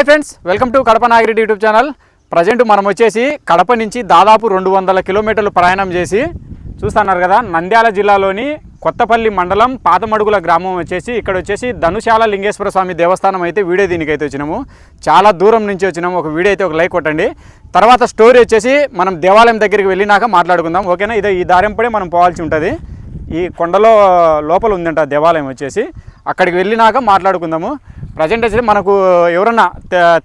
Hi friends welcome to Kadapa Nagireddy YouTube channel. Present మనం వచ్చేసి కడప నుంచి దాదాపు రెండు వందల కిలోమీటర్లు ప్రయాణం చేసి చూస్తున్నారు కదా నంద్యాల జిల్లాలోని కొత్తపల్లి మండలం పాతమడుగుల గ్రామం వచ్చేసి ఇక్కడ వచ్చేసి ధనుశాల లింగేశ్వర స్వామి దేవస్థానం అయితే వీడియో దీనికి అయితే వచ్చినాము. చాలా దూరం నుంచి వచ్చినాము ఒక వీడియో అయితే ఒక లైక్ కొట్టండి. తర్వాత స్టోరీ వచ్చేసి మనం దేవాలయం దగ్గరికి వెళ్ళినాక మాట్లాడుకుందాం ఓకేనా? ఇదే ఈ దారింపడే మనం పోవాల్సి ఉంటుంది. ఈ కొండలో లోపల ఉందంట దేవాలయం వచ్చేసి. అక్కడికి వెళ్ళినాక మాట్లాడుకుందాము. ప్రజెంట్ వచ్చేసి మనకు ఎవరన్నా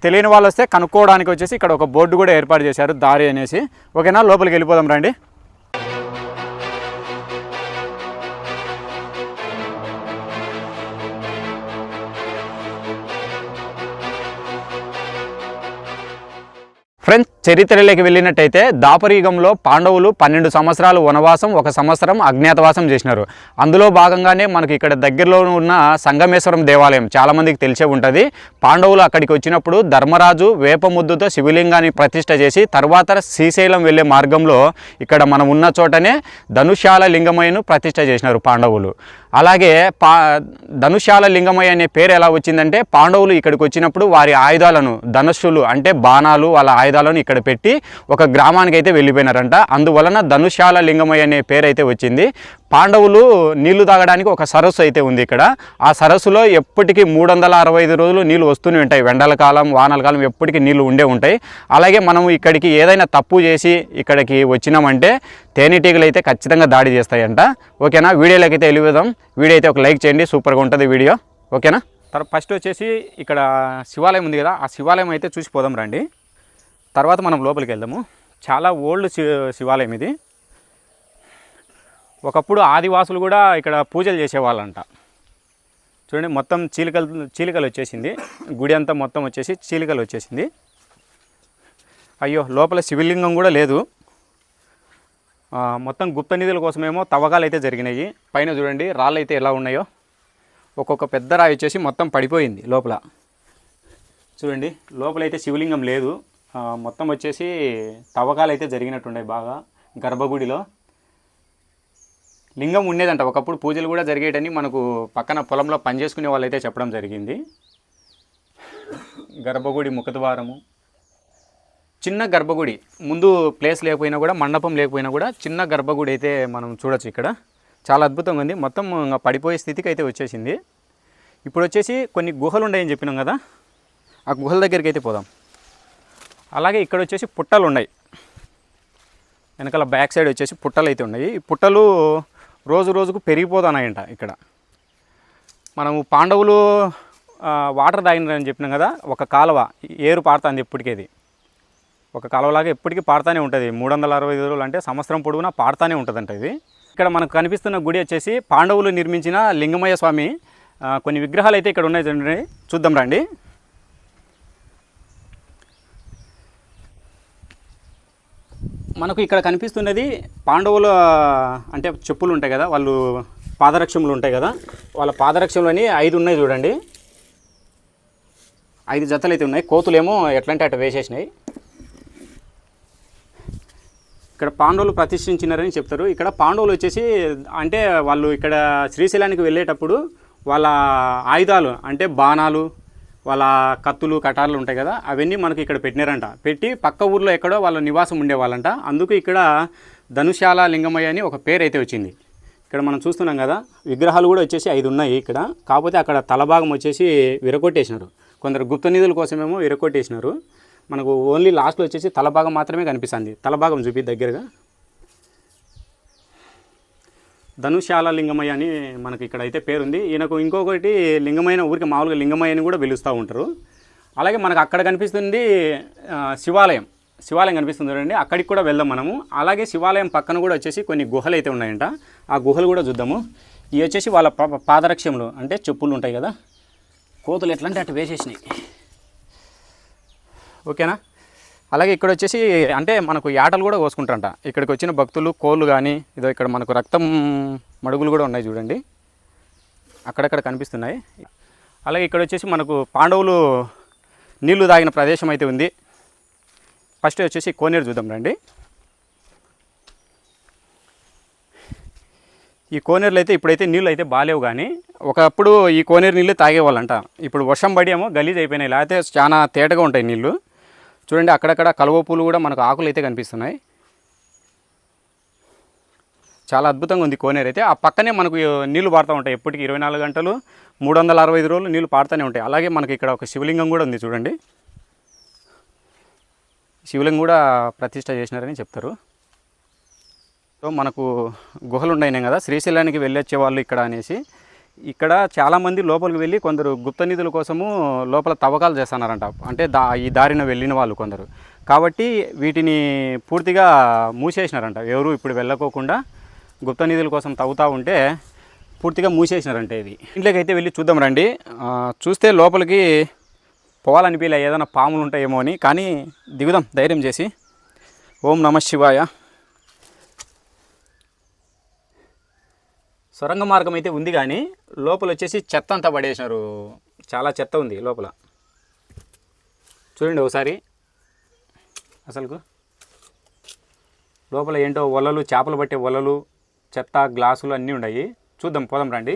తెలియని వాళ్ళు వస్తే కనుక్కోవడానికి వచ్చేసి ఇక్కడ ఒక బోర్డు కూడా ఏర్పాటు చేశారు దారి అనేసి. ఓకేనా? లోపలికి వెళ్ళిపోదాం రండి. ఫ్రెండ్స్ చరిత్రలోకి వెళ్ళినట్టయితే దాపరయుగంలో పాండవులు పన్నెండు సంవత్సరాలు వనవాసం ఒక సంవత్సరం అజ్ఞాతవాసం చేసినారు. అందులో భాగంగానే మనకి ఇక్కడ దగ్గరలో ఉన్న సంగమేశ్వరం దేవాలయం చాలామందికి తెలిసే ఉంటుంది. పాండవులు అక్కడికి వచ్చినప్పుడు ధర్మరాజు వేపముద్దుతో శివలింగాన్ని ప్రతిష్ట చేసి తర్వాత శ్రీశైలం వెళ్ళే మార్గంలో ఇక్కడ మనం ఉన్న చోటనే ధనుష్యాల లింగమైన ప్రతిష్ట చేసినారు పాండవులు. అలాగే పా ధనుష్యాల లింగమయ్య అనే పేరు ఎలా వచ్చిందంటే పాండవులు ఇక్కడికి వచ్చినప్పుడు వారి ఆయుధాలను ధనుష్యులు అంటే బాణాలు వాళ్ళ ఆయుధాలను ఇక్కడ పెట్టి ఒక గ్రామానికి అయితే వెళ్ళిపోయినారంట. అందువలన ధనుష్యాల లింగమయ్య అనే పేరు అయితే వచ్చింది. పాండవులు నీళ్ళు తాగడానికి ఒక సరస్సు అయితే ఉంది ఇక్కడ. ఆ సరస్సులో ఎప్పటికీ మూడు వందల అరవై ఐదు రోజులు నీళ్ళు వస్తూనే ఉంటాయి. వెండల కాలం వానల కాలం ఎప్పటికీ నీళ్ళు ఉండే ఉంటాయి. అలాగే మనము ఇక్కడికి ఏదైనా తప్పు చేసి ఇక్కడికి వచ్చినామంటే తేనెటీగలు అయితే ఖచ్చితంగా దాడి చేస్తాయంట. ఓకేనా? వీడియోలోకి అయితే వెళ్ళిపోదాం వీడియో అయితే ఒక లైక్ చేయండి. సూపర్గా ఉంటుంది వీడియో. ఓకేనా? తర్వాత ఫస్ట్ వచ్చేసి ఇక్కడ శివాలయం ఉంది కదా ఆ శివాలయం అయితే చూసి పోదాం రండి. తర్వాత మనం లోపలికి వెళ్దాము. చాలా ఓల్డ్ శి శివాలయం ఇది. ఒకప్పుడు ఆదివాసులు కూడా ఇక్కడ పూజలు చేసేవాళ్ళంట. చూడండి మొత్తం చీలికలు చీలికలు వచ్చేసింది. గుడి అంతా మొత్తం వచ్చేసి చీలికలు వచ్చేసింది. అయ్యో లోపల శివలింగం కూడా లేదు. మొత్తం గుప్త నిధుల కోసమేమో తవ్వకాలు అయితే జరిగినాయి. పైన చూడండి రాళ్ళు అయితే ఎలా ఉన్నాయో. ఒక్కొక్క పెద్ద రాయి వచ్చేసి మొత్తం పడిపోయింది లోపల. చూడండి లోపలైతే శివలింగం లేదు. మొత్తం వచ్చేసి తవ్వకాలు అయితే జరిగినట్టున్నాయి బాగా గర్భగుడిలో. లింగం ఉండేదంట ఒకప్పుడు పూజలు కూడా జరిగేటని మనకు పక్కన పొలంలో పనిచేసుకునే వాళ్ళైతే చెప్పడం జరిగింది. గర్భగుడి ముఖద్వారము చిన్న గర్భగుడి ముందు ప్లేస్ లేకపోయినా కూడా మండపం లేకపోయినా కూడా చిన్న గర్భగుడి అయితే మనం చూడొచ్చు ఇక్కడ. చాలా అద్భుతంగా ఉంది. మొత్తం ఇంకా పడిపోయే స్థితికి అయితే వచ్చేసింది. ఇప్పుడు వచ్చేసి కొన్ని గుహలు ఉన్నాయని చెప్పినాం కదా. ఆ గుహల దగ్గరికి అయితే పోదాం. అలాగే ఇక్కడ వచ్చేసి పుట్టలు ఉన్నాయి. వెనకాల బ్యాక్ సైడ్ వచ్చేసి పుట్టలు అయితే ఉన్నాయి. ఈ పుట్టలు రోజు రోజుకు పెరిగిపోతున్నాయంట ఇక్కడ. మనము పాండవులు వాటర్ తాగినారని చెప్పినాం కదా. ఒక కాలువ ఏరు పారుతుంది ఇప్పటికేది ఒక కాలువలాగా ఎప్పటికీ పాడుతూనే ఉంటుంది. మూడు వందల అరవై ఐదు రోజులు అంటే సంవత్సరం పొడవునా పాడుతూనే ఉంటుందంట ఇది. ఇక్కడ మనకు కనిపిస్తున్న గుడి వచ్చేసి పాండవులు నిర్మించిన లింగమయ్య స్వామి కొన్ని విగ్రహాలు అయితే ఇక్కడ ఉన్నాయి చూడండి. చూద్దాం రండి. మనకు ఇక్కడ కనిపిస్తున్నది పాండవుల అంటే చెప్పులు ఉంటాయి కదా వాళ్ళు పాదరక్షములు ఉంటాయి కదా. వాళ్ళ పాదరక్షములు అని ఐదు ఉన్నాయి చూడండి. ఐదు జతలు అయితే ఉన్నాయి. కోతులేమో ఎట్లంటే అటు వేసేసినాయి. ఇక్కడ పాండవులు ప్రతిష్ఠించినారని చెప్తారు. ఇక్కడ పాండవులు వచ్చేసి అంటే వాళ్ళు ఇక్కడ శ్రీశైలానికి వెళ్ళేటప్పుడు వాళ్ళ ఆయుధాలు అంటే బాణాలు వాళ్ళ కత్తులు కటార్లు ఉంటాయి కదా అవన్నీ మనకి ఇక్కడ పెట్టినారంట. పెట్టి పక్క ఊర్లో ఎక్కడో వాళ్ళ నివాసం ఉండేవాళ్ళంట. అందుకు ఇక్కడ ధనుశాల లింగమయ్య అని ఒక పేరు అయితే వచ్చింది. ఇక్కడ మనం చూస్తున్నాం కదా విగ్రహాలు కూడా వచ్చేసి ఐదు ఉన్నాయి ఇక్కడ. కాకపోతే అక్కడ తలభాగం వచ్చేసి విరగొట్టేసినారు. కొందరు గుప్త నిధుల కోసమేమో విరగొట్టేసినారు. మనకు ఓన్లీ లాస్ట్లో వచ్చేసి తలభాగం మాత్రమే కనిపిస్తుంది. తలభాగం చూపి దగ్గరగా. ధనుశాల లింగమయ్య అని మనకి ఇక్కడ అయితే పేరుంది. ఈయనకు ఇంకొకటి లింగమైన ఊరికి మామూలుగా లింగమయ్య అని కూడా పిలుస్తూ ఉంటారు. అలాగే మనకు అక్కడ కనిపిస్తుంది శివాలయం. శివాలయం కనిపిస్తుంది చూడండి అక్కడికి కూడా వెళ్దాం మనము. అలాగే శివాలయం పక్కన కూడా వచ్చేసి కొన్ని గుహలు అయితే ఉన్నాయంట. ఆ గుహలు కూడా చూద్దాము. ఇవి వచ్చేసి వాళ్ళ పా- అంటే చెప్పులు ఉంటాయి కదా కోతులు ఎట్లా అంటే అటు వేసేసినాయి. ఓకేనా? అలాగే ఇక్కడ వచ్చేసి అంటే మనకు యాటలు కూడా కోసుకుంటారంట. ఇక్కడికి వచ్చిన భక్తులు కోళ్ళు కానీ ఇదో ఇక్కడ మనకు రక్తం మడుగులు కూడా ఉన్నాయి చూడండి. అక్కడక్కడ కనిపిస్తున్నాయి. అలాగే ఇక్కడ వచ్చేసి మనకు పాండవులు నీళ్ళు తాగిన ప్రదేశం అయితే ఉంది. ఫస్ట్ వచ్చేసి కోనేరు చూద్దాం రండి. ఈ కోనేరులో అయితే ఇప్పుడైతే నీళ్ళు అయితే బాగాలేవు కానీ ఒకప్పుడు ఈ కోనేరు నీళ్ళు తాగేవాళ్ళంట. ఇప్పుడు వర్షం పడి ఏమో గలీజ్ అయిపోయినాయి. లేకపోతే చాలా తేటగా ఉంటాయి నీళ్ళు చూడండి అక్కడక్కడ కలువ పూలు కూడా మనకు ఆకులు అయితే కనిపిస్తున్నాయి. చాలా అద్భుతంగా ఉంది కోనేరు అయితే. ఆ పక్కనే మనకు నీళ్ళు పారుతూ ఉంటాయి. ఎప్పటికీ ఇరవై నాలుగు గంటలు మూడు వందల అరవై ఐదు రోజులు నీళ్ళు పారుతూనే ఉంటాయి. అలాగే మనకి ఇక్కడ ఒక శివలింగం కూడా ఉంది చూడండి. శివలింగం కూడా ప్రతిష్ట చేసినారని చెప్తారు. సో మనకు గుహలు ఉన్నాయి కదా శ్రీశైలానికి వెళ్ళొచ్చే వాళ్ళు ఇక్కడ అనేసి ఇక్కడ చాలామంది లోపలికి వెళ్ళి కొందరు గుప్త నిధుల కోసము లోపల తవ్వకాలు చేస్తున్నారంట. అంటే దా ఈ దారిన వెళ్ళిన వాళ్ళు కొందరు. కాబట్టి వీటిని పూర్తిగా మూసేసినారంట. ఎవరు ఇప్పుడు వెళ్ళకోకుండా గుప్త నిధుల కోసం తవ్వుతూ ఉంటే పూర్తిగా మూసేసినారంట ఇది. ఇంట్లోకి అయితే వెళ్ళి చూద్దాం రండి. చూస్తే లోపలికి పోవాలనిపించలే ఏదైనా పాములు ఉంటాయేమో అని. కానీ దిగుదాం ధైర్యం చేసి. ఓం నమ శివాయ. సొరంగ మార్గం అయితే ఉంది కానీ లోపల వచ్చేసి చెత్త అంతా పడేసినారు. చాలా చెత్త ఉంది లోపల. చూడండి ఒకసారి. అసలుకు లోపల ఏంటో వలలు చేపలు పట్టే వలలు చెత్త గ్లాసులు అన్నీ ఉన్నాయి. చూద్దాం పోదాం రండి.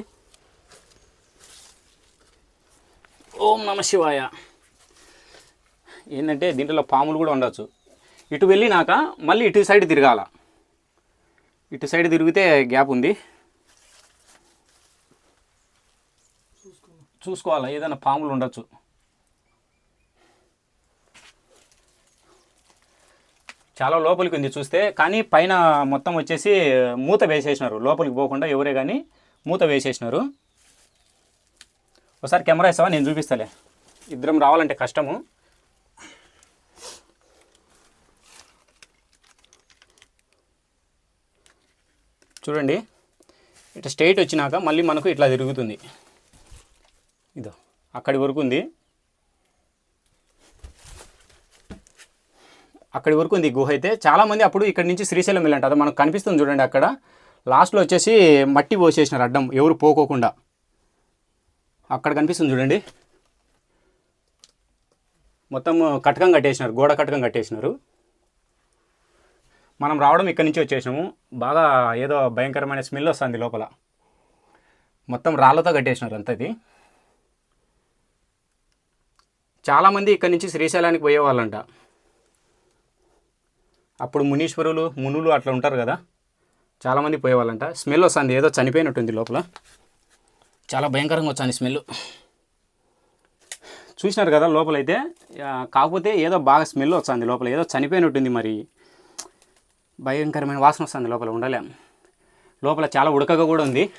ఓం నమ శివాయ. ఏంటంటే దీంట్లో పాములు కూడా ఉండొచ్చు. ఇటు వెళ్ళినాక మళ్ళీ ఇటు సైడ్ తిరగాల. ఇటు సైడ్ తిరిగితే గ్యాప్ ఉంది. చూసుకోవాలా? ఏదైనా పాములు ఉండొచ్చు. చాలా లోపలికి ఉంది చూస్తే కానీ పైన మొత్తం వచ్చేసి మూత వేసేసినారు. లోపలికి పోకుండా ఎవరే కానీ మూత వేసేసినారు. ఒకసారి కెమెరా ఇస్తావా? నేను చూపిస్తాలే. ఇద్దరం రావాలంటే కష్టము. చూడండి. ఇట్లా స్ట్రైట్ వచ్చినాక మళ్ళీ మనకు ఇట్లా తిరుగుతుంది. ఇదో అక్కడి వరకు ఉంది. అక్కడి వరకు ఉంది గుహ అయితే. చాలామంది అప్పుడు ఇక్కడ నుంచి శ్రీశైలం వెళ్ళంట అది మనకు కనిపిస్తుంది చూడండి అక్కడ. లాస్ట్లో వచ్చేసి మట్టి పోసేసినారు అడ్డం ఎవరు పోకోకుండా. అక్కడ కనిపిస్తుంది చూడండి. మొత్తం కటకం కట్టేసినారు గోడ కటకం కట్టేసినారు. మనం రావడం ఇక్కడి నుంచి వచ్చేసినాము. బాగా ఏదో భయంకరమైన స్మెల్ వస్తుంది లోపల. మొత్తం రాళ్ళతో కట్టేసినారు అంతా అది చాలామంది ఇక్కడి నుంచి శ్రీశైలానికి పోయేవాళ్ళంట. అప్పుడు మునీశ్వరులు మునులు అట్లా ఉంటారు కదా. చాలామంది పోయేవాళ్ళంట. స్మెల్ వస్తుంది ఏదో చనిపోయినట్టుంది లోపల. చాలా భయంకరంగా వచ్చాను స్మెల్. చూసినారు కదా లోపలైతే? కాకపోతే ఏదో బాగా స్మెల్ వస్తుంది లోపల ఏదో చనిపోయినట్టుంది మరి. భయంకరమైన వాసన వస్తుంది లోపల ఉండలేం. లోపల చాలా ఉడకగా కూడా ఉంది.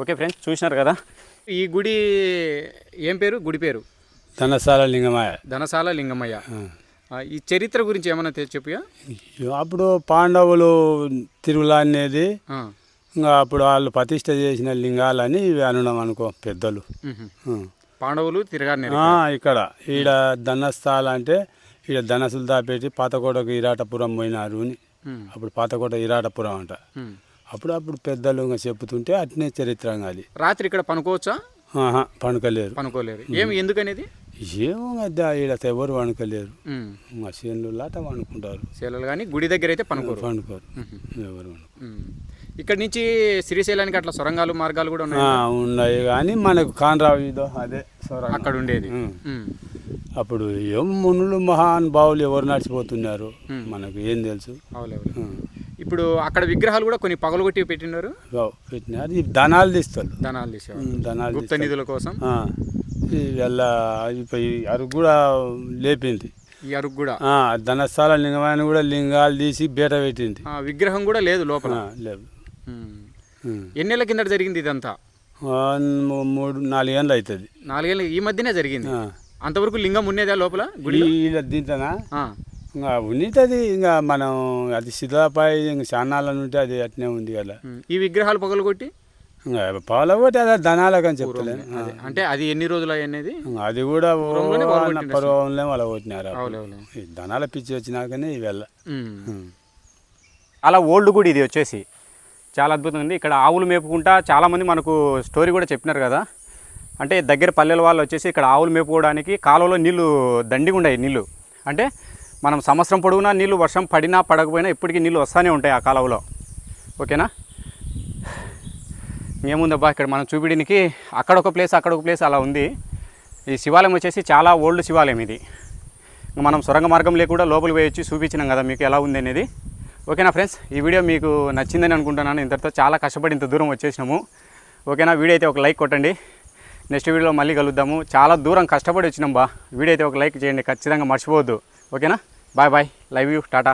ఓకే ఫ్రెండ్స్ చూసినారు కదా? ఈ గుడి ఏం పేరు? గుడి పేరు? ధనసాల లింగమాయ ధనసాల లింగమయ్య. ఆ, ఈ చరిత్ర గురించి ఏమన్నా తె- చెప్పుయా అప్పుడు పాండవులు తిరుగులా అనేది ఇంకా అప్పుడు వాళ్ళు ప్రతిష్ట చేసిన లింగాలని ఇవి అనడం అనుకో పెద్దలు. పాండవులు తిరగారు ఆ, ఇక్కడ. ఈడ ధనస్థాల అంటే ఈడ ధనసులు దాపెట్టి పాతకోటకు ఇరాటపురం పోయినారు అని. అప్పుడు పాతకోట ఇరాటపురం అంట. అప్పుడు అప్పుడు పెద్దలు చెప్పుతుంటే అట్నే చరిత్ర అది రాత్రి ఇక్కడ పనుకోవచ్చా? ఆహా పండుకలేరు పనుకోలేరు. ఏమి ఎందుకనేది? ఏమో ఈడ ఎవరు వండుకోలేరు ఉమ్. ఇంకా చేనులు లాట వండుకుంటారు శీలలు కానీ గుడి దగ్గర అయితే పనుకోరు. పండుకోరు ఎవరు. ఇక్కడ నుంచి శ్రీశైలానికి అట్లా సొరంగాలు మార్గాలు కూడా ఉన్నాయి? ఉన్నాయి కానీ మనకు కానరావు ఇదో అదే సొరంగం. అక్కడ ఉండేది. అప్పుడు ఏం మునులు మహానుభావులు ఎవరు నడిచిపోతున్నారు. మనకు ఏం తెలుసు. ఇప్పుడు అక్కడ విగ్రహాలు కూడా కొన్ని పగలగొట్టి పెట్టినారు? పెట్టినారు. ధనాలు తీస్తారు. ధనాలు తీసేవారు ధనాలు గుప్త. నిధుల కోసం? వెళ్ళ అరుగు కూడా లేపింది. ఈ అరుగు కూడా? ధనస్థాల లింగమైన కూడా లింగాలు తీసి బీట పెట్టింది. ఆ, విగ్రహం కూడా లేదు లోపల? లేదు. ఎన్నేళ్ళ కిందట జరిగింది ఇదంతా? మూడు నాలుగేళ్ళు అవుతుంది. నాలుగేళ్ళ ఈ మధ్యనే జరిగింది. అంతవరకు లింగం ఉన్నదా లోపల గుడి దీంతోనా ఇంకా ఉన్నది ఇంకా మనం అది శిథిలపై ఇంకా చాన్నాళ్ళ నుండి అది అట్నే ఉంది కదా. ఈ విగ్రహాలు పగలగొట్టి? ఒకటి అదే ధనాలకు అని చెప్తలేను అంటే అది ఎన్ని రోజులు అనేది ఇంకా అది కూడా పర్వంలో వాళ్ళ కొట్టినారు ధనాల పిచ్చి వచ్చినాకనే ఇవి వెళ్ళ. అలా ఓల్డ్ గుడి ఇది వచ్చేసి. చాలా అద్భుతంగా ఉంది. ఇక్కడ ఆవులు మేపుకుంటా చాలామంది మనకు స్టోరీ కూడా చెప్పినారు కదా. అంటే దగ్గర పల్లెల వాళ్ళు వచ్చేసి ఇక్కడ ఆవులు మేపుకోవడానికి కాలువలో నీళ్ళు దండిగా ఉన్నాయి నీళ్ళు. అంటే మనం సంవత్సరం పొడవునా నీళ్ళు వర్షం పడినా పడకపోయినా ఇప్పటికీ నీళ్ళు వస్తూనే ఉంటాయి ఆ కాలువలో ఓకేనా? ఏముందబ్బా ఇక్కడ మనం చూపిడానికి అక్కడ ఒక ప్లేస్ అక్కడ ఒక ప్లేస్ అలా ఉంది. ఈ శివాలయం వచ్చేసి చాలా ఓల్డ్ శివాలయం ఇది. మనం సొరంగ మార్గం లేకుండా లోపలికి పోయొచ్చి చూపించినాం కదా మీకు ఎలా ఉంది అనేది. ఓకేనా ఫ్రెండ్స్? ఈ వీడియో మీకు నచ్చిందని అనుకుంటున్నాను. ఇంతటితో చాలా కష్టపడి ఇంత దూరం వచ్చేసినాము. ఓకేనా? వీడియో అయితే ఒక లైక్ కొట్టండి. నెక్స్ట్ వీడియోలో మళ్ళీ కలుద్దాము. చాలా దూరం కష్టపడి వచ్చినాం బా. వీడియో అయితే ఒక లైక్ చేయండి. ఖచ్చితంగా మర్చిపోవద్దు. ఓకేనా bye bye love you tata